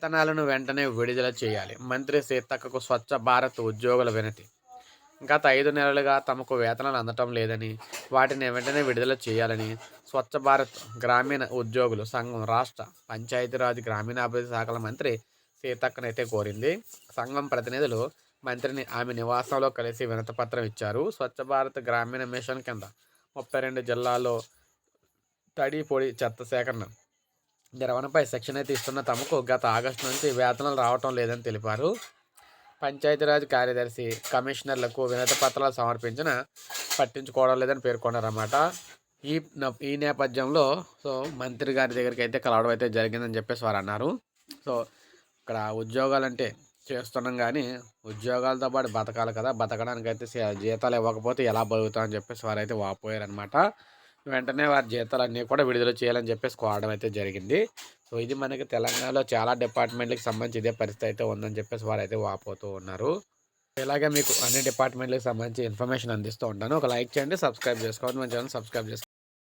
వేతనాలను వెంటనే విడుదల చేయాలి. మంత్రి సీతక్కకు స్వచ్ఛ భారత్ ఉద్యోగుల వినతి. గత ఐదు నెలలుగా తమకు వేతనాలు అందటం లేదని వాటిని వెంటనే విడుదల చేయాలని స్వచ్ఛ భారత్ గ్రామీణ ఉద్యోగులు సంఘం రాష్ట్ర పంచాయతీరాజ్ గ్రామీణాభివృద్ధి శాఖల మంత్రి సీతక్కనైతే కోరింది. సంఘం ప్రతినిధులు మంత్రిని ఆమె నివాసంలో కలిసి వినతపత్రం ఇచ్చారు. స్వచ్ఛ భారత్ గ్రామీణ మిషన్ కింద ముప్పై రెండు జిల్లాల్లో తడి పొడి చెత్త సేకరణ నిర్వహణపై శిక్షణ తీస్తున్న ఇస్తున్న తమకు గత ఆగస్టు నుంచి వేతనాలు రావటం లేదని తెలిపారు. పంచాయతీరాజ్ కార్యదర్శి కమిషనర్లకు వినతి పత్రాలు సమర్పించిన పట్టించుకోవడం లేదని పేర్కొన్నారన్నమాట. ఈ ఈ నేపథ్యంలో సో మంత్రి గారి దగ్గరికి అయితే కలవడం అయితే జరిగిందని చెప్పేసి వారు అన్నారు. సో ఇక్కడ ఉద్యోగాలంటే చేస్తున్నాం కానీ ఉద్యోగాలతో పాటు బతకాలి కదా. బతకడానికి అయితే జీతాలు ఇవ్వకపోతే ఎలా బతుకుతామని చెప్పేసి వారు అయితే వాపోయారనమాట వెంటనే వారి జీతాలన్నీ కూడా విడుదల చేయాలని చెప్పేసి కోరడం అయితే జరిగింది. సో ఇది మనకి తెలంగాణలో చాలా డిపార్ట్మెంట్లకు సంబంధించి ఇదే పరిస్థితి అయితే ఉందని చెప్పేసి వారు అయితే వాపోతూ ఉన్నారు. ఇలాగే మీకు అన్ని డిపార్ట్మెంట్లకు సంబంధించి ఇన్ఫర్మేషన్ అందిస్తూ ఉంటాను. ఒక లైక్ చేయండి సబ్స్క్రైబ్ చేసుకోండి మన ఛానల్ సబ్స్క్రైబ్ చేసుకోండి.